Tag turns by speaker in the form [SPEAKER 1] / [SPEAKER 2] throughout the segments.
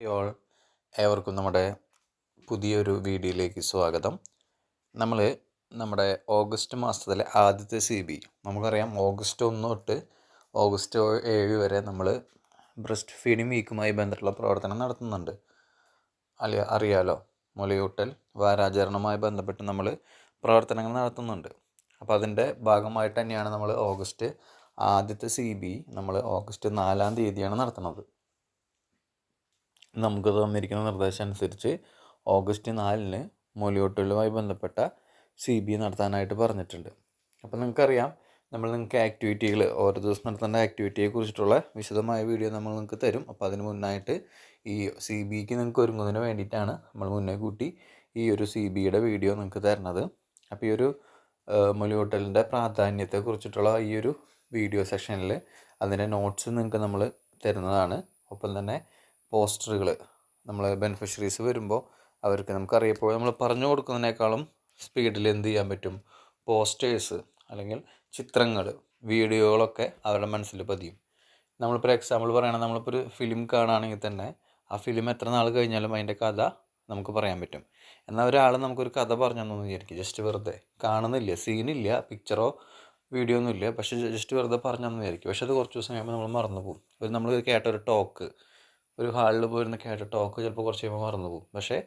[SPEAKER 1] Y'all ഏവർക്കും നമ്മുടെ പുതിയൊരു വീഡിയോയിലേക്ക് സ്വാഗതം. നമ്മൾ നമ്മുടെ ഓഗസ്റ്റ് മാസത്തിലെ ആദ്യത്തെ സി ബി നമുക്കറിയാം ഓഗസ്റ്റ് ഒന്ന് തൊട്ട് ഓഗസ്റ്റ് ഏഴ് വരെ നമ്മൾ ബ്രസ്റ്റ് ഫീഡിംഗ് വീക്കുമായി ബന്ധപ്പെട്ടുള്ള പ്രവർത്തനം നടത്തുന്നുണ്ട്. അല്ല അറിയാലോ മുലയൂട്ടൽ വാരാചരണവുമായി ബന്ധപ്പെട്ട് നമ്മൾ പ്രവർത്തനങ്ങൾ നടത്തുന്നുണ്ട്. അപ്പോൾ അതിന്റെ ഭാഗമായിട്ട് തന്നെയാണ് നമ്മൾ ഓഗസ്റ്റ് ആദ്യത്തെ സി ബി നമ്മൾ ഓഗസ്റ്റ് നാലാം തീയതിയാണ് നടത്തുന്നത്. നമുക്ക് തന്നിരിക്കുന്ന നിർദ്ദേശം അനുസരിച്ച് ഓഗസ്റ്റ് നാലിന് മൂലിയോട്ടലുമായി ബന്ധപ്പെട്ട സി ബി നടത്താനായിട്ട് പറഞ്ഞിട്ടുണ്ട്. അപ്പോൾ നിങ്ങൾക്കറിയാം നമ്മൾ നിങ്ങൾക്ക് ആക്ടിവിറ്റികൾ ഓരോ ദിവസം നടത്തേണ്ട ആക്ടിവിറ്റിയെ കുറിച്ചിട്ടുള്ള വിശദമായ വീഡിയോ നമ്മൾ നിങ്ങൾക്ക് തരും. അപ്പോൾ അതിന് മുന്നായിട്ട് ഈ സി ബിക്ക് നിങ്ങൾക്ക് ഒരുങ്ങുന്നതിന് വേണ്ടിയിട്ടാണ് നമ്മൾ മുന്നേ കൂട്ടി ഈ ഒരു സി ബിയുടെ വീഡിയോ നിങ്ങൾക്ക് തരുന്നത്. അപ്പോൾ ഈ ഒരു മൊലിഹോട്ടലിന്റെ പ്രാധാന്യത്തെ കുറിച്ചിട്ടുള്ള ഈ ഒരു വീഡിയോ സെഷനിൽ അതിന്റെ നോട്ട്സ് നിങ്ങൾക്ക് നമ്മൾ തരുന്നതാണ്. ഒപ്പം തന്നെ പോസ്റ്ററുകൾ നമ്മൾ ബെനിഫിഷ്യറീസ് വരുമ്പോൾ അവർക്ക് നമുക്കറിയപ്പോൾ നമ്മൾ പറഞ്ഞു കൊടുക്കുന്നതിനേക്കാളും സ്പീഡിൽ എന്ത് ചെയ്യാൻ പറ്റും? പോസ്റ്റേഴ്സ് അല്ലെങ്കിൽ ചിത്രങ്ങൾ വീഡിയോകളൊക്കെ അവരുടെ മനസ്സിൽ പതിയും. നമ്മളിപ്പോൾ ഒരു എക്സാമ്പിൾ പറയുകയാണെങ്കിൽ നമ്മളിപ്പോൾ ഒരു ഫിലിം കാണുകയാണെങ്കിൽ തന്നെ ആ ഫിലിം എത്ര നാൾ കഴിഞ്ഞാലും അതിന്റെ കഥ നമുക്ക് പറയാൻ പറ്റും. എന്നാൽ ഒരാൾ നമുക്കൊരു കഥ പറഞ്ഞു തന്നു വിചാരിക്കും. ജസ്റ്റ് വെറുതെ. കാണുന്നില്ല സീനില്ല പിക്ചറോ വീഡിയോ ഒന്നുമില്ല പക്ഷേ ജസ്റ്റ് വെറുതെ പറഞ്ഞു തന്നു വിചാരിക്കും. പക്ഷേ അത് കുറച്ച് ദിവസം കഴിയുമ്പോൾ നമ്മൾ മറന്നു പോകും ഒരു നമ്മൾ കേട്ട ഒരു ടോക്ക് ഒരു ഹാളിൽ പോയിരുന്ന കേട്ട ടോക്ക് ചിലപ്പോൾ കുറച്ച് കഴിയുമ്പോൾ മറന്നു പോകും. പക്ഷേ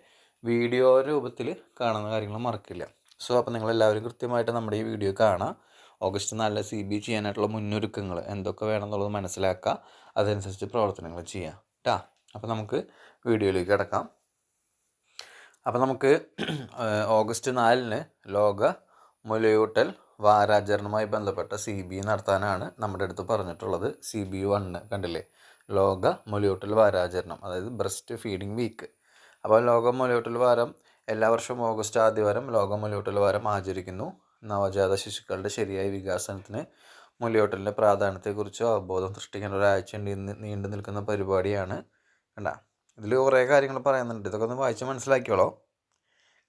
[SPEAKER 1] വീഡിയോ രൂപത്തിൽ കാണുന്ന കാര്യങ്ങൾ മറക്കില്ല. സോ അപ്പോൾ നിങ്ങളെല്ലാവരും കൃത്യമായിട്ട് നമ്മുടെ ഈ വീഡിയോ കാണാം ഓഗസ്റ്റ് നാലിൽ സി ബി ചെയ്യാനായിട്ടുള്ള മുന്നൊരുക്കങ്ങൾ എന്തൊക്കെ വേണമെന്നുള്ളത് മനസ്സിലാക്കുക. അതനുസരിച്ച് പ്രവർത്തനങ്ങൾ ചെയ്യാം കേട്ടാ അപ്പോൾ നമുക്ക് വീഡിയോയിലേക്ക് കിടക്കാം. അപ്പോൾ നമുക്ക് ഓഗസ്റ്റ് നാലിന് ലോക മുലയൂട്ടൽ വാരാചരണവുമായി ബന്ധപ്പെട്ട സി ബി നടത്താനാണ് നമ്മുടെ അടുത്ത് പറഞ്ഞിട്ടുള്ളത്. സി ബി വണ്ണ് കണ്ടില്ലേ? ലോക മുലയൂട്ടൽ വാരാചരണം അതായത് ബ്രസ്റ്റ് ഫീഡിംഗ് വീക്ക്. അപ്പോൾ ലോക മുലയൂട്ടൽ വാരം എല്ലാ വർഷവും ഓഗസ്റ്റ് ആദ്യ വാരം ലോക മുലയൂട്ടൽ വാരം ആചരിക്കുന്നു. നവജാത ശിശുക്കളുടെ ശരിയായ വികാസനത്തിന് മുലയൂട്ടലിന്റെ പ്രാധാന്യത്തെക്കുറിച്ച് അവബോധം സൃഷ്ടിക്കാൻ ഒരാഴ്ച നീണ്ടു നിൽക്കുന്ന പരിപാടിയാണ്. കണ്ട? ഇതിൽ കുറേ കാര്യങ്ങൾ പറയുന്നുണ്ട്. ഇതൊക്കെ ഒന്ന് വായിച്ച് മനസ്സിലാക്കിയോളോ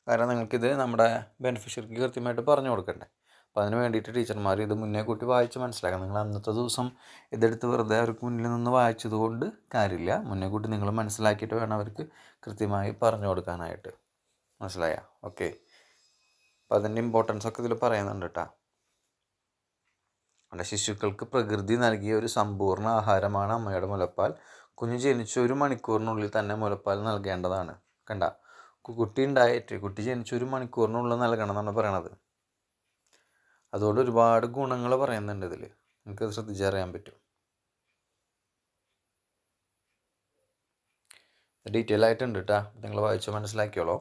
[SPEAKER 1] കാരണം നിങ്ങൾക്കിത് നമ്മുടെ ബെനിഫിഷ്യറിക്ക് കൃത്യമായിട്ട് പറഞ്ഞു കൊടുക്കണ്ടേ. അപ്പോൾ അതിന് വേണ്ടിയിട്ട് ടീച്ചർമാർ ഇത് മുന്നേ കൂട്ടി വായിച്ച് മനസ്സിലാക്കാം നിങ്ങൾ അന്നത്തെ ദിവസം ഇതെടുത്ത് വെറുതെ അവർക്ക് മുന്നിൽ നിന്ന് വായിച്ചത് കൊണ്ട് കാര്യമില്ല. മുന്നേ കൂട്ടി നിങ്ങൾ മനസ്സിലാക്കിയിട്ട് വേണം അവർക്ക് കൃത്യമായി പറഞ്ഞു കൊടുക്കാനായിട്ട്. മനസ്സിലായ? ഓക്കെ. അപ്പോൾ അതിന്റെ ഇമ്പോർട്ടൻസ് ഒക്കെ ഇതിൽ പറയുന്നുണ്ട് കേട്ടോ. അവിടെ ശിശുക്കൾക്ക് പ്രകൃതി നൽകിയ ഒരു സമ്പൂർണ ആഹാരമാണ് അമ്മയുടെ മുലപ്പാൽ. കുഞ്ഞ് ജനിച്ച ഒരു മണിക്കൂറിനുള്ളിൽ തന്നെ മുലപ്പാൽ നൽകേണ്ടതാണ്. കണ്ട? കുട്ടി ഉണ്ടായിട്ട് കുട്ടി ജനിച്ച ഒരു മണിക്കൂറിനുള്ളിൽ നൽകണം എന്നാണ് പറയണത്. അതുകൊണ്ട് ഒരുപാട് ഗുണങ്ങൾ പറയുന്നുണ്ട് ഇതിൽ നിങ്ങൾക്ക് ശ്രദ്ധിച്ചറിയാൻ പറ്റും. ഡീറ്റെയിൽ ആയിട്ടുണ്ട് കേട്ടോ നിങ്ങൾ വായിച്ച് മനസ്സിലാക്കിയോളോ.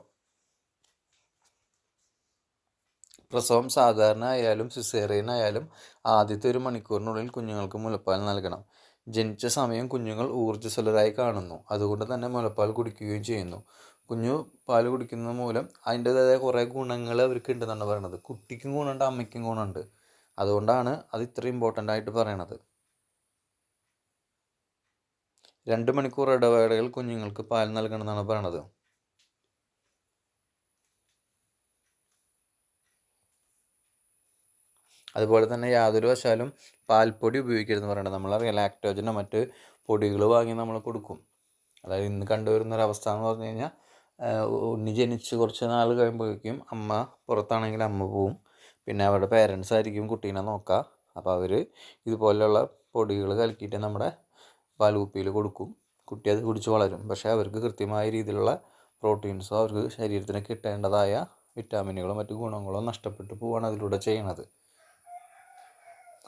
[SPEAKER 1] പ്രസവം സാധാരണ ആയാലും സിസേറിയൻ ആയാലും ആദ്യത്തെ ഒരു മണിക്കൂറിനുള്ളിൽ കുഞ്ഞുങ്ങൾക്ക് മുലപ്പാൽ നൽകണം. ജനിച്ച സമയം കുഞ്ഞുങ്ങൾ ഊർജസ്വലരായി കാണുന്നു. അതുകൊണ്ട് തന്നെ മുലപ്പാൽ കുടിക്കുകയും ചെയ്യുന്നു. കുഞ്ഞു പാൽ കുടിക്കുന്നത് മൂലം അതിന്റെതായ കുറേ ഗുണങ്ങൾ അവർക്ക് ഉണ്ടെന്നാണ് പറയണത്. കുട്ടിക്കും ഗുണമുണ്ട് അമ്മയ്ക്കും ഗുണമുണ്ട്. അതുകൊണ്ടാണ് അത് ഇത്ര ഇമ്പോർട്ടന്റ് ആയിട്ട് പറയണത്. രണ്ട് മണിക്കൂർ ഇടവേളകൾ കുഞ്ഞുങ്ങൾക്ക് പാൽ നൽകണമെന്നാണ് പറയണത്. അതുപോലെ തന്നെ യാതൊരു വശാലും പാൽപ്പൊടി ഉപയോഗിക്കരുതെന്ന് പറയണത്. നമ്മളറിയാം ലാക്ടോജനോ മറ്റ് പൊടികൾ വാങ്ങി നമ്മൾ കൊടുക്കും. അതായത് ഇന്ന് കണ്ടുവരുന്ന ഒരു അവസ്ഥ എന്ന് പറഞ്ഞു കഴിഞ്ഞാൽ ഉണ്ണി ജനിച്ച് കുറച്ച് നാൾ കഴിയുമ്പോഴേക്കും അമ്മ പുറത്താണെങ്കിൽ അമ്മ പോവും. പിന്നെ അവരുടെ പേരൻസ് ആയിരിക്കും കുട്ടീനെ നോക്കുക അപ്പോൾ അവർ ഇതുപോലെയുള്ള പൊടികൾ കലക്കിയിട്ട് നമ്മുടെ പാലുകുപ്പിയിൽ കൊടുക്കും. കുട്ടി അത് കുടിച്ച് വളരും. പക്ഷേ അവർക്ക് കൃത്യമായ രീതിയിലുള്ള പ്രോട്ടീൻസോ അവർക്ക് ശരീരത്തിന് കിട്ടേണ്ടതായ വിറ്റാമിനുകളും മറ്റു ഗുണങ്ങളോ നഷ്ടപ്പെട്ടു പോവുകയാണ് അതിലൂടെ ചെയ്യണത്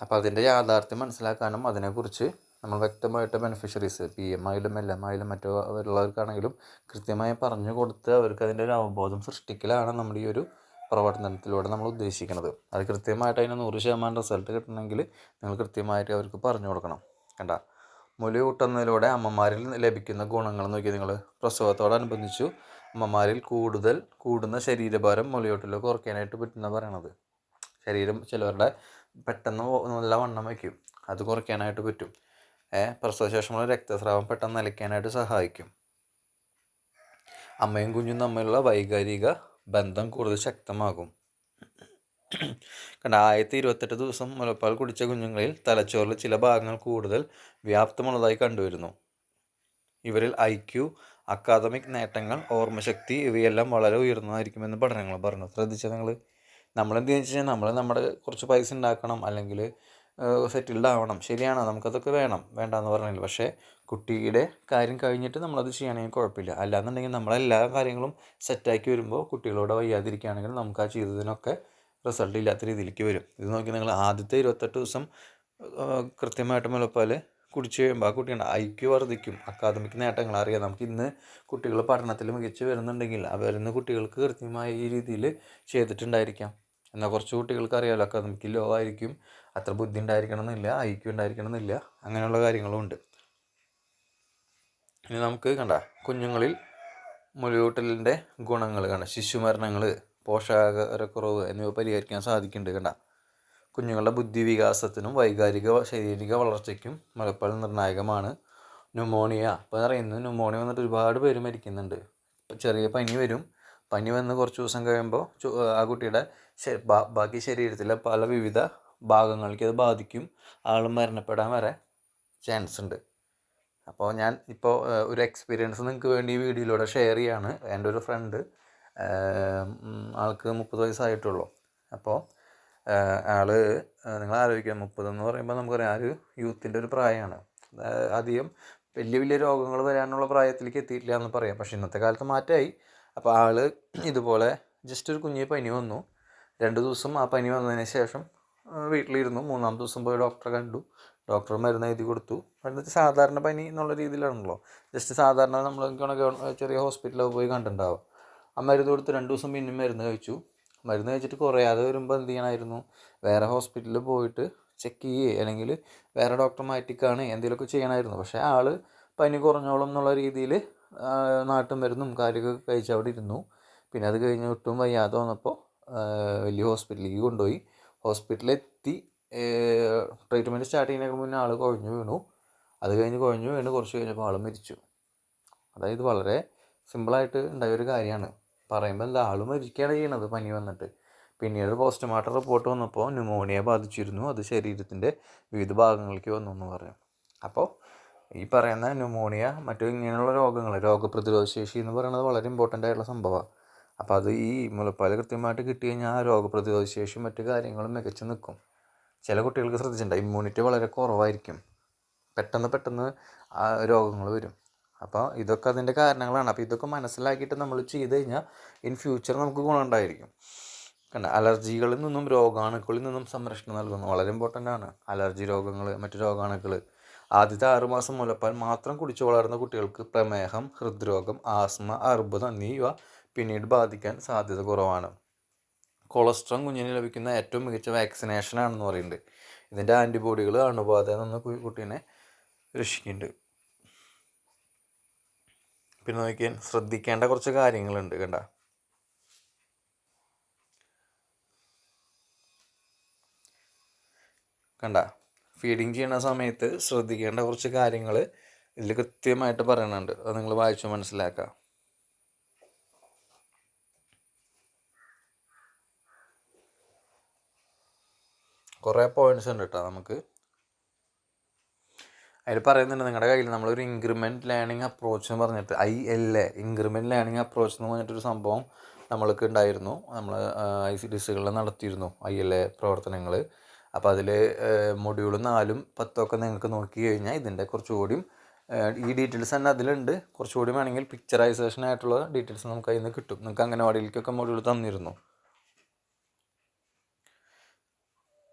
[SPEAKER 1] അപ്പോൾ അതിന്റെ യാഥാർത്ഥ്യം മനസ്സിലാക്കാനും അതിനെക്കുറിച്ച് നമ്മൾ വ്യക്തമായിട്ട് ബെനിഫിഷ്യറീസ് പി എം ആയാലും എൽ എം ആയാലും മറ്റു ഉള്ളവർക്കാണെങ്കിലും കൃത്യമായി പറഞ്ഞു കൊടുത്ത് അവർക്ക് അതിന്റെ ഒരു അവബോധം സൃഷ്ടിക്കലാണ് നമ്മുടെ ഈ ഒരു പ്രവർത്തനത്തിലൂടെ നമ്മൾ ഉദ്ദേശിക്കുന്നത്. അത് കൃത്യമായിട്ട് അതിന് നൂറ് ശതമാനം റിസൾട്ട് കിട്ടണമെങ്കിൽ നിങ്ങൾ കൃത്യമായിട്ട് അവർക്ക് പറഞ്ഞു കൊടുക്കണം. കണ്ട? മുലയൂട്ടുന്നതിലൂടെ അമ്മമാരിൽ ലഭിക്കുന്ന ഗുണങ്ങൾ നോക്കി നിങ്ങൾ. പ്രസവത്തോടനുബന്ധിച്ചു അമ്മമാരിൽ കൂടുതൽ കൂടുന്ന ശരീരഭാരം മുലയൂട്ടിൽ കുറയ്ക്കാനായിട്ട് പറ്റുന്ന പറയണത്. ശരീരം ചിലവരുടെ പെട്ടെന്ന് നല്ല വണ്ണം വയ്ക്കും. അത് കുറയ്ക്കാനായിട്ട് പറ്റും. പ്രസവശേഷമുള്ള രക്തസ്രാവം പെട്ടെന്ന് നിലയ്ക്കാനായിട്ട് സഹായിക്കും. അമ്മയും കുഞ്ഞും തമ്മിലുള്ള വൈകാരിക ബന്ധം കൂടുതൽ ശക്തമാകും. കണ്ട ആയിരത്തി ഇരുപത്തെട്ട് ദിവസം മുലപ്പാൽ കുടിച്ച കുഞ്ഞുങ്ങളിൽ തലച്ചോറിലെ ചില ഭാഗങ്ങൾ കൂടുതൽ വ്യാപ്തമുള്ളതായി കണ്ടുവരുന്നു. ഇവരിൽ ഐ ക്യു അക്കാദമിക് നേട്ടങ്ങൾ ഓർമ്മശക്തി ഇവയെല്ലാം വളരെ ഉയർന്നതായിരിക്കുമെന്ന് പഠനങ്ങൾ പറഞ്ഞു. ശ്രദ്ധിച്ചത് നിങ്ങൾ നമ്മളെന്ത് വെച്ച് കഴിഞ്ഞാൽ നമ്മൾ നമ്മുടെ കുറച്ച് പൈസ ഉണ്ടാക്കണം അല്ലെങ്കിൽ സെറ്റിൽഡ് ആവണം. ശരിയാണ്? നമുക്കതൊക്കെ വേണം. വേണ്ടാന്ന് പറഞ്ഞില്ല. പക്ഷേ കുട്ടിയുടെ കാര്യം കഴിഞ്ഞിട്ട് നമ്മളത് ചെയ്യണമെങ്കിൽ കുഴപ്പമില്ല. അല്ലാന്നുണ്ടെങ്കിൽ നമ്മളെല്ലാ കാര്യങ്ങളും സെറ്റാക്കി വരുമ്പോൾ കുട്ടികളോട് വയ്യാതിരിക്കുകയാണെങ്കിൽ നമുക്ക് ആ ചെയ്തതിനൊക്കെ റിസൾട്ട് ഇല്ലാത്ത രീതിയിലേക്ക് വരും. ഇത് നോക്കി നിങ്ങൾ ആദ്യത്തെ ഇരുപത്തെട്ട് ദിവസം കൃത്യമായിട്ട് മുലപ്പാൽ കുടിച്ച് കഴിയുമ്പോൾ ആ കുട്ടിയുടെ ഐക്യു വർദ്ധിക്കും. അക്കാദമിക് നേട്ടങ്ങൾ അറിയാം. നമുക്ക് ഇന്ന് കുട്ടികൾ പഠനത്തിൽ മികച്ച് വരുന്നുണ്ടെങ്കിൽ വരുന്ന കുട്ടികൾക്ക് കൃത്യമായ ഈ രീതിയിൽ ചെയ്തിട്ടുണ്ടായിരിക്കാം. എന്നാൽ കുറച്ച് കുട്ടികൾക്ക് അറിയാമല്ലോ അക്കാദമിക് ലോ ആയിരിക്കും അത്ര ബുദ്ധി ഉണ്ടായിരിക്കണം എന്നില്ല ഐക്യു ഉണ്ടായിരിക്കണം എന്നില്ല അങ്ങനെയുള്ള കാര്യങ്ങളും ഉണ്ട്. ഇനി നമുക്ക് കണ്ട കുഞ്ഞുങ്ങളിൽ മുലയൂട്ടലിന്റെ ഗുണങ്ങൾ കണ്ട ശിശുമരണങ്ങൾ പോഷകാഹാരക്കുറവ് എന്നിവ പരിഹരിക്കാൻ സാധിക്കുന്നുണ്ട് കണ്ട. കുഞ്ഞുങ്ങളുടെ ബുദ്ധി വികാസത്തിനും വൈകാരിക ശാരീരിക വളർച്ചയ്ക്കും മുലപ്പാൽ നിർണായകമാണ്. ന്യൂമോണിയ ഇപ്പോൾ പറയുന്നത് ന്യൂമോണിയ വന്നിട്ട് ഒരുപാട് പേര് മരിക്കുന്നുണ്ട്. ചെറിയ പനി വരും പനി വന്ന് കുറച്ച് ദിവസം കഴിയുമ്പോൾ ആ കുട്ടിയുടെ ബാക്കി ശരീരത്തിലെ പല വിവിധ ഭാഗങ്ങൾക്ക് അത് ബാധിക്കും. ആൾ മരണപ്പെടാൻ വരെ ചാൻസ് ഉണ്ട്. അപ്പോൾ ഞാൻ ഇപ്പോൾ ഒരു എക്സ്പീരിയൻസ് നിങ്ങൾക്ക് വേണ്ടി ഈ വീഡിയോയിലൂടെ ഷെയർ ചെയ്യാണ്. എന്റെ ഒരു ഫ്രണ്ട് ആൾക്ക് മുപ്പത് വയസ്സായിട്ടുള്ളൂ. അപ്പോൾ ആൾ നിങ്ങൾ ആലോചിക്കുക. മുപ്പതെന്ന് പറയുമ്പോൾ നമുക്കറിയാം ആ ഒരു യൂത്തിന്റെ ഒരു പ്രായമാണ്. അധികം വലിയ വലിയ രോഗങ്ങൾ വരാനുള്ള പ്രായത്തിലേക്ക് എത്തിയിട്ടില്ല എന്ന് പറയാം. പക്ഷേ ഇന്നത്തെ കാലത്ത് മാറ്റമായി അപ്പോൾ ആൾ ഇതുപോലെ ജസ്റ്റ് ഒരു കുഞ്ഞി പനി വന്നു. രണ്ട് ദിവസം ആ പനി വന്നതിന് ശേഷം വീട്ടിലിരുന്നു. മൂന്നാം ദിവസം പോയി ഡോക്ടറെ കണ്ടു. ഡോക്ടർ മരുന്ന് എഴുതി കൊടുത്തു. മരുന്ന് സാധാരണ പനി എന്നുള്ള രീതിയിലാണല്ലോ. ജസ്റ്റ് സാധാരണ നമ്മൾ ചെറിയ ഹോസ്പിറ്റലിൽ പോയി കണ്ടിട്ടുണ്ടാവും. ആ മരുന്ന് കൊടുത്ത് രണ്ട് ദിവസം പിന്നെ മരുന്ന് കഴിച്ചു. മരുന്ന് കഴിച്ചിട്ട് കുറയാതെ വരുമ്പോൾ എന്ത് ചെയ്യണമായിരുന്നു വേറെ ഹോസ്പിറ്റലിൽ പോയിട്ട് ചെക്ക് ചെയ്യേ. അല്ലെങ്കിൽ വേറെ ഡോക്ടർ മാറ്റിക്കാണ്. എന്തെങ്കിലുമൊക്കെ ചെയ്യണമായിരുന്നു പക്ഷേ ആൾ പനി കുറഞ്ഞോളും എന്നുള്ള രീതിയിൽ നാട്ടും മരുന്നും കാര്യമൊക്കെ കഴിച്ച് അവിടെ ഇരുന്നു. പിന്നെ അത് കഴിഞ്ഞ് ഒട്ടും വയ്യാതെ വന്നപ്പോൾ വലിയ ഹോസ്പിറ്റലിലേക്ക് കൊണ്ടുപോയി. ഹോസ്പിറ്റലിലെത്തി ട്രീറ്റ്മെന്റ് സ്റ്റാർട്ട് ചെയ്യുന്നതിന് മുന്നേ ആൾ കുഴഞ്ഞു വീണു. അത് കഴിഞ്ഞ് കുഴഞ്ഞു വീണ് കുറച്ച് കഴിഞ്ഞപ്പോൾ ആൾ മരിച്ചു. അതായത് വളരെ സിമ്പിളായിട്ട് ഉണ്ടായ ഒരു കാര്യമാണ്. പറയുമ്പോൾ എന്താ ആൾ മരിക്കുകയാണ് ചെയ്യണത് പനി വന്നിട്ട്. പിന്നീട് പോസ്റ്റ്മോർട്ടം റിപ്പോർട്ട് വന്നപ്പോൾ ന്യൂമോണിയ ബാധിച്ചിരുന്നു. അത് ശരീരത്തിന്റെ വിവിധ ഭാഗങ്ങളിലേക്ക് വന്നു എന്ന് പറയും. അപ്പോൾ ഈ പറയുന്ന ന്യൂമോണിയ മറ്റു ഇങ്ങനെയുള്ള രോഗങ്ങൾ രോഗപ്രതിരോധ ശേഷി എന്ന് പറയുന്നത് വളരെ ഇമ്പോർട്ടന്റ് ആയിട്ടുള്ള സംഭവമാണ് അപ്പോൾ അത് ഈ മുലപ്പാൽ കൃത്യമായിട്ട് കിട്ടി കഴിഞ്ഞാൽ ആ രോഗപ്രതിരോധ ശേഷിയും മറ്റു കാര്യങ്ങളും മികച്ച് നിൽക്കും ചില കുട്ടികൾക്ക് ശ്രദ്ധിച്ചിട്ടുണ്ട്? ഇമ്മ്യൂണിറ്റി വളരെ കുറവായിരിക്കും. പെട്ടെന്ന് പെട്ടെന്ന് ആ രോഗങ്ങൾ വരും. അപ്പോൾ ഇതൊക്കെ അതിന്റെ കാരണങ്ങളാണ്. അപ്പോൾ ഇതൊക്കെ മനസ്സിലാക്കിയിട്ട് നമ്മൾ ചെയ്ത് കഴിഞ്ഞാൽ ഇൻ ഫ്യൂച്ചർ നമുക്ക് ഗുണമുണ്ടായിരിക്കും കണ്ട അലർജികളിൽ നിന്നും രോഗാണുക്കളിൽ നിന്നും സംരക്ഷണം നൽകുന്നു വളരെ ഇമ്പോർട്ടന്റ് ആണ്. അലർജി രോഗങ്ങൾ മറ്റു രോഗാണുക്കൾ ആദ്യത്തെ ആറുമാസം മുലപ്പാൽ മാത്രം കുടിച്ചു വളർന്ന കുട്ടികൾക്ക് പ്രമേഹം ഹൃദ്രോഗം ആസ്മ അർബുദം എന്നിവ പിന്നീട് ബാധിക്കാൻ സാധ്യത കുറവാണ്. കൊളസ്ട്രോൾ കുഞ്ഞിന് ലഭിക്കുന്ന ഏറ്റവും മികച്ച വാക്സിനേഷൻ ആണെന്ന് പറയുന്നുണ്ട്. ഇതിന്റെ ആന്റിബോഡികൾ അണുബാധയിൽ നിന്ന് കുട്ടീനെ രക്ഷിക്കുന്നുണ്ട്. പിന്നെ നോക്കിയാൽ ശ്രദ്ധിക്കേണ്ട കുറച്ച് കാര്യങ്ങളുണ്ട് കണ്ട. കണ്ട? ഫീഡിങ് ചെയ്യുന്ന സമയത്ത് ശ്രദ്ധിക്കേണ്ട കുറച്ച് കാര്യങ്ങൾ ഇതിൽ കൃത്യമായിട്ട് പറയുന്നുണ്ട് അത് നിങ്ങൾ വായിച്ചു മനസ്സിലാക്കുക കുറേ പോയിന്റ്സ് ഉണ്ട് കേട്ടോ നമുക്ക്. അതിൽ പറയുന്നുണ്ട് നിങ്ങളുടെ കയ്യിൽ നമ്മളൊരു ഇൻക്രിമെന്റ് ലേണിംഗ് അപ്രോച്ച് എന്ന് പറഞ്ഞിട്ട് I L A increment learning approach എന്ന് പറഞ്ഞിട്ടൊരു സംഭവം നമ്മൾക്ക് ഉണ്ടായിരുന്നു. നമ്മൾ ഐ സി ഡി സികളിൽ നടത്തിയിരുന്നു ഐ എൽ എ പ്രവർത്തനങ്ങൾ അപ്പോൾ അതിൽ മൊഡ്യൂൾ നാലും പത്തൊക്കെ നിങ്ങൾക്ക് നോക്കി കഴിഞ്ഞാൽ ഇതിന്റെ കുറച്ചുകൂടിയും ഈ ഡീറ്റെയിൽസ് തന്നെ അതിലുണ്ട്. കുറച്ചുകൂടി വേണമെങ്കിൽ പിക്ചറൈസേഷൻ ആയിട്ടുള്ള ഡീറ്റെയിൽസ് നമുക്ക് അതിൽ നിന്ന് കിട്ടും. നിങ്ങൾക്ക് അംഗനവാടിയിലേക്കൊക്കെ മൊഡ്യൂൾ തന്നിരുന്നു.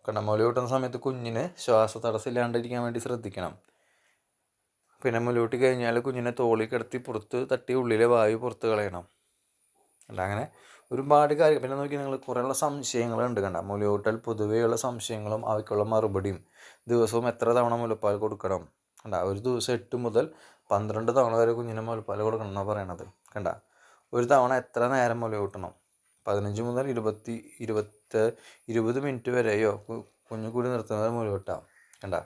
[SPEAKER 1] കണ്ണമൂലി കൂട്ടുന്ന സമയത്ത് കുഞ്ഞിന് ശ്വാസ തടസ്സമില്ലാണ്ടിരിക്കാൻ വേണ്ടി ശ്രദ്ധിക്കണം. പിന്നെ മുലൂട്ടി കഴിഞ്ഞാൽ കുഞ്ഞിനെ തോളി കിടത്തി പുറത്ത് തട്ടി ഉള്ളിലെ വായു പുറത്ത് കളയണം. അല്ല അങ്ങനെ ഒരുപാട് കാര്യം പിന്നെ നോക്കി നിങ്ങൾ കുറേയുള്ള സംശയങ്ങളുണ്ട് കണ്ട. മുലയൂട്ടൽ പൊതുവെയുള്ള സംശയങ്ങളും അവയ്ക്കുള്ള മറുപടിയും ദിവസവും എത്ര തവണ മുലപ്പാൽ കൊടുക്കണം? കണ്ട ഒരു ദിവസം എട്ട് മുതൽ പന്ത്രണ്ട് തവണ വരെ കുഞ്ഞിന് മുലപ്പാൽ കൊടുക്കണം എന്നാണ് പറയണത്. കണ്ട ഒരു തവണ എത്ര നേരം മുലയൂട്ടണം? പതിനഞ്ച് മുതൽ ഇരുപത്തി ഇരുപത്ത് ഇരുപത് മിനിറ്റ് വരെയോ കുഞ്ഞു കൂടി നിർത്തുന്നത് മുലയൂട്ടാം. കണ്ട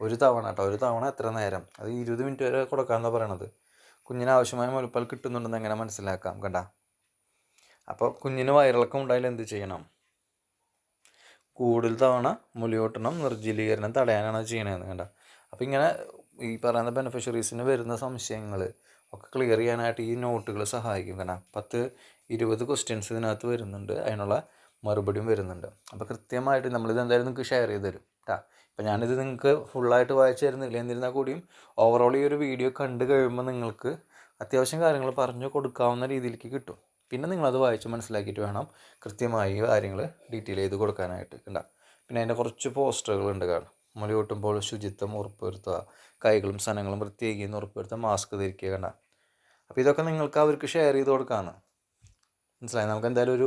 [SPEAKER 1] ഒരു തവണ കേട്ടോ ഒരു തവണ എത്ര നേരം? അത് ഇരുപത് മിനിറ്റ് വരെ കൊടുക്കാമെന്നാണ് പറയണത്. കുഞ്ഞിന് ആവശ്യമായ മുലപ്പാൽ കിട്ടുന്നുണ്ടെന്ന് എങ്ങനെ മനസ്സിലാക്കാം? കണ്ട അപ്പോൾ കുഞ്ഞിന് വയറിളക്കം ഉണ്ടായാൽ എന്ത് ചെയ്യണം? കൂടുതൽ തവണ മുലയൂട്ടണം നിർജലീകരണം തടയാനാണ് ചെയ്യണതെന്ന് കണ്ട അപ്പോൾ ഇങ്ങനെ ഈ പറയുന്ന ബെനിഫിഷ്യറീസിന് വരുന്ന സംശയങ്ങൾ ഒക്കെ ക്ലിയർ ചെയ്യാനായിട്ട് ഈ നോട്ടുകൾ സഹായിക്കും കാരണം പത്ത് ഇരുപത് ക്വസ്റ്റ്യൻസ് ഇതിനകത്ത് വരുന്നുണ്ട്. അതിനുള്ള മറുപടിയും വരുന്നുണ്ട്. അപ്പോൾ കൃത്യമായിട്ട് നമ്മളിത് എന്തായാലും നിങ്ങൾക്ക് ഷെയർ ചെയ്ത് തരും കേട്ടോ അപ്പോൾ ഞാനിത് നിങ്ങൾക്ക് ഫുള്ളായിട്ട് വായിച്ചു തരുന്നില്ല. എന്നിരുന്നാൽ കൂടിയും ഓവറോൾ ഈ ഒരു വീഡിയോ കണ്ടു കഴിയുമ്പോൾ നിങ്ങൾക്ക് അത്യാവശ്യം കാര്യങ്ങൾ പറഞ്ഞു കൊടുക്കാവുന്ന രീതിയിലേക്ക് കിട്ടും. പിന്നെ നിങ്ങളത് വായിച്ച് മനസ്സിലാക്കിയിട്ട് വേണം കൃത്യമായി കാര്യങ്ങൾ ഡീറ്റെയിൽ ചെയ്ത് കൊടുക്കാനായിട്ട് കണ്ട. പിന്നെ അതിന്റെ കുറച്ച് പോസ്റ്ററുകളുണ്ട് കാണാം. മുടി കൂട്ടുമ്പോൾ ശുചിത്വം ഉറപ്പുവരുത്തുക കൈകളും സ്ഥലങ്ങളും വൃത്തിയാക്കിയെന്ന് ഉറപ്പുവരുത്തുക മാസ്ക് ധരിക്കുക കണ്ട. അപ്പോൾ ഇതൊക്കെ നിങ്ങൾക്ക് അവർക്ക് ഷെയർ ചെയ്ത് കൊടുക്കാമെന്ന് മനസ്സിലായി? നമുക്ക് എന്തായാലും ഒരു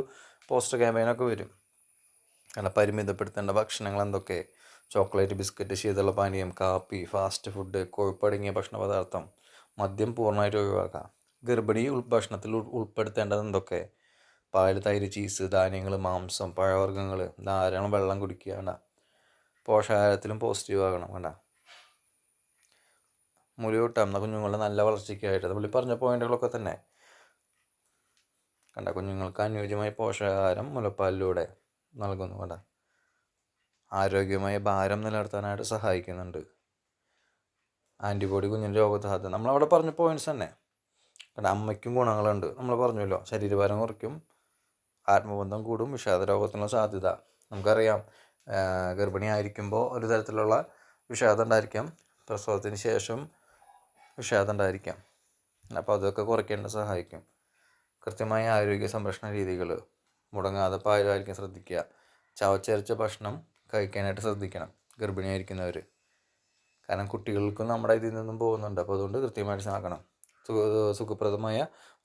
[SPEAKER 1] പോസ്റ്റർ ക്യാമ്പയിനൊക്കെ വരും. കാരണം പരിമിതപ്പെടുത്തേണ്ട ഭക്ഷണങ്ങൾ എന്തൊക്കെ? ചോക്ലേറ്റ് ബിസ്ക്കറ്റ് ശീതള പാനീയം കാപ്പി ഫാസ്റ്റ് ഫുഡ് കൊഴുപ്പടങ്ങിയ ഭക്ഷണ പദാർത്ഥം മദ്യം പൂർണമായിട്ട് ഒഴിവാക്കാം. ഗർഭിണി ഭക്ഷണത്തിൽ ഉൾ- ഉൾപ്പെടുത്തേണ്ടത് എന്തൊക്കെ? പാൽ തൈര് ചീസ് ധാന്യങ്ങൾ മാംസം പഴവർഗങ്ങൾ ധാരാളം വെള്ളം കുടിക്കുക വേണ്ട. പോഷകാഹാരത്തിലും പോസിറ്റീവ് ആകണം വേണ്ട. മുലയൂട്ടം എന്ന കുഞ്ഞുങ്ങളുടെ നല്ല വളർച്ചയ്ക്കായിട്ട്. ഈ പറഞ്ഞ പോയിന്റുകളൊക്കെ തന്നെ. കണ്ട കുഞ്ഞുങ്ങൾക്ക് അനുയോജ്യമായ പോഷകാഹാരം മുലപ്പാലിലൂടെ നൽകുന്നു വേണ്ട. ആരോഗ്യമായ ഭാരം നിലനിർത്താനായിട്ട് സഹായിക്കുന്നുണ്ട്. ആന്റിബോഡി കുഞ്ഞിന്റെ രോഗസാധ്യത നമ്മളവിടെ പറഞ്ഞ പോയിന്റ്സ് തന്നെ. കാരണം അമ്മയ്ക്കും ഗുണങ്ങളുണ്ട്. നമ്മൾ പറഞ്ഞല്ലോ ശരീരഭാരം കുറയ്ക്കും ആത്മബന്ധം കൂടും വിഷാദ രോഗത്തിനുള്ള സാധ്യത. നമുക്കറിയാം ഗർഭിണി ഗർഭിണിയായിരിക്കുമ്പോൾ ഒരു തരത്തിലുള്ള വിഷാദം ഉണ്ടായിരിക്കാം. പ്രസവത്തിന് ശേഷം വിഷാദം ഉണ്ടായിരിക്കാം. അപ്പോൾ അതൊക്കെ കുറയ്ക്കേണ്ട സഹായിക്കും. കൃത്യമായ ആരോഗ്യ സംരക്ഷണ രീതികൾ മുടങ്ങാതെ പാലായിരിക്കും ശ്രദ്ധിക്കുക. ചവച്ചരച്ച ഭക്ഷണം കഴിക്കാനായിട്ട് ശ്രദ്ധിക്കണം. ഗർഭിണിയായിരിക്കുന്നവർ കാരണം കുട്ടികൾക്കും നമ്മുടെ ഇതിൽ നിന്നും പോകുന്നുണ്ട്. അപ്പോൾ അതുകൊണ്ട് കൃത്യമായിട്ട് ആക്കണം സുഖ സുഖപ്രദമായ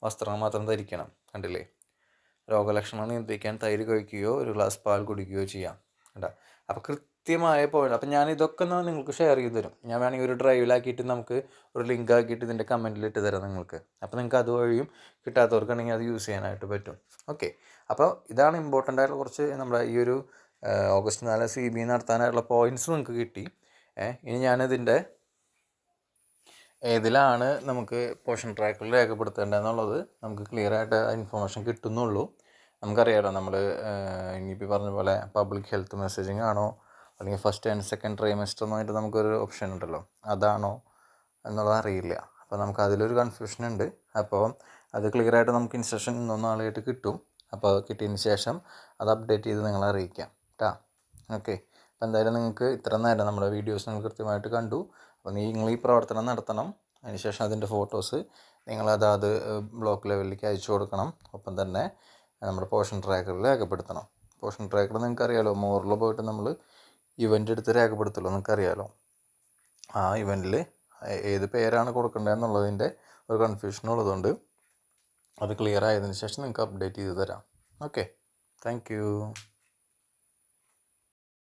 [SPEAKER 1] വസ്ത്രങ്ങൾ മാത്രം ധരിക്കണം. കണ്ടില്ലേ? രോഗലക്ഷണം നിയന്ത്രിക്കാൻ തൈര് കഴിക്കുകയോ ഒരു ഗ്ലാസ് പാൽ കുടിക്കുകയോ ചെയ്യാം. കേട്ടോ അപ്പോൾ കൃത്യമായ പോയിന്റ് അപ്പം ഞാൻ ഇതൊക്കെ ഒന്ന് നിങ്ങൾക്ക് ഷെയർ ചെയ്ത് തരും. ഞാൻ വേണമെങ്കിൽ ഒരു ഡ്രൈവിലാക്കിയിട്ട് നമുക്ക് ഒരു ലിങ്ക് ആക്കിയിട്ട് ഇതിന്റെ കമന്റിൽ ഇട്ട് തരാം നിങ്ങൾക്ക്. അപ്പോൾ നിങ്ങൾക്ക് അതുവഴിയും കിട്ടാത്തവർക്കാണെങ്കിൽ അത് യൂസ് ചെയ്യാനായിട്ട് പറ്റും. ഓക്കെ അപ്പോൾ ഇതാണ് ഇമ്പോർട്ടന്റ് ആയിട്ടുള്ള കുറച്ച് നമ്മുടെ ഈ ഒരു ഓഗസ്റ്റ് നാല് സി ബി നടത്താനായിട്ടുള്ള പോയിന്റ്സ് നിങ്ങൾക്ക് കിട്ടി. ഇനി ഞാനിതിന്റെ ഏതിലാണ് നമുക്ക് പോഷൻ ട്രാക്കിൽ രേഖപ്പെടുത്തേണ്ടതെന്നുള്ളത് നമുക്ക് ക്ലിയർ ആയിട്ട് ഇൻഫർമേഷൻ കിട്ടുന്നുള്ളൂ. നമുക്കറിയാലോ നമ്മൾ ഇനിയിപ്പോൾ പറഞ്ഞ പോലെ പബ്ലിക് ഹെൽത്ത് മെസ്സേജിങ് ആണോ അല്ലെങ്കിൽ ഫസ്റ്റ് ആൻഡ് സെക്കൻഡ് ട്രൈമസ്റ്റർ എന്നായിട്ട് നമുക്കൊരു ഓപ്ഷൻ ഉണ്ടല്ലോ അതാണോ എന്നുള്ളത് അറിയില്ല. അപ്പോൾ നമുക്ക് അതിലൊരു കൺഫ്യൂഷൻ ഉണ്ട്. അപ്പോൾ അത് ക്ലിയർ ആയിട്ട് നമുക്ക് ഇൻസ്ട്രക്ഷൻ ഇന്നൊന്നാളായിട്ട് കിട്ടും. അപ്പോൾ കിട്ടിയതിന് ശേഷം അത് അപ്ഡേറ്റ് ചെയ്ത് നിങ്ങളെ അറിയിക്കാം കേട്ടോ ഓക്കെ അപ്പോൾ എന്തായാലും നിങ്ങൾക്ക് ഇത്ര നേരം നമ്മുടെ വീഡിയോസ് നിങ്ങൾ കൃത്യമായിട്ട് കണ്ടു. അപ്പോൾ നിങ്ങൾ ഈ പ്രവർത്തനം നടത്തണം. അതിനുശേഷം അതിന്റെ ഫോട്ടോസ് നിങ്ങൾ അതാത് ബ്ലോക്ക് ലെവലിലേക്ക് അയച്ചു കൊടുക്കണം. ഒപ്പം തന്നെ നമ്മുടെ പോഷൻ ട്രാക്കറിൽ രേഖപ്പെടുത്തണം. പോഷൻ ട്രാക്കർ നിങ്ങൾക്ക് അറിയാലോ മോറിൽ പോയിട്ട് നമ്മൾ ഇവന്റ് എടുത്ത് നിങ്ങൾക്ക് അറിയാലോ ആ ഇവന്റിൽ ഏത് പേരാണ് കൊടുക്കേണ്ടതെന്നുള്ളതിന്റെ ഒരു കൺഫ്യൂഷൻ ഉള്ളതുകൊണ്ട് അത് ക്ലിയർ ആയതിനു ശേഷം നിങ്ങൾക്ക് അപ്ഡേറ്റ് ചെയ്ത് തരാം. Okay thank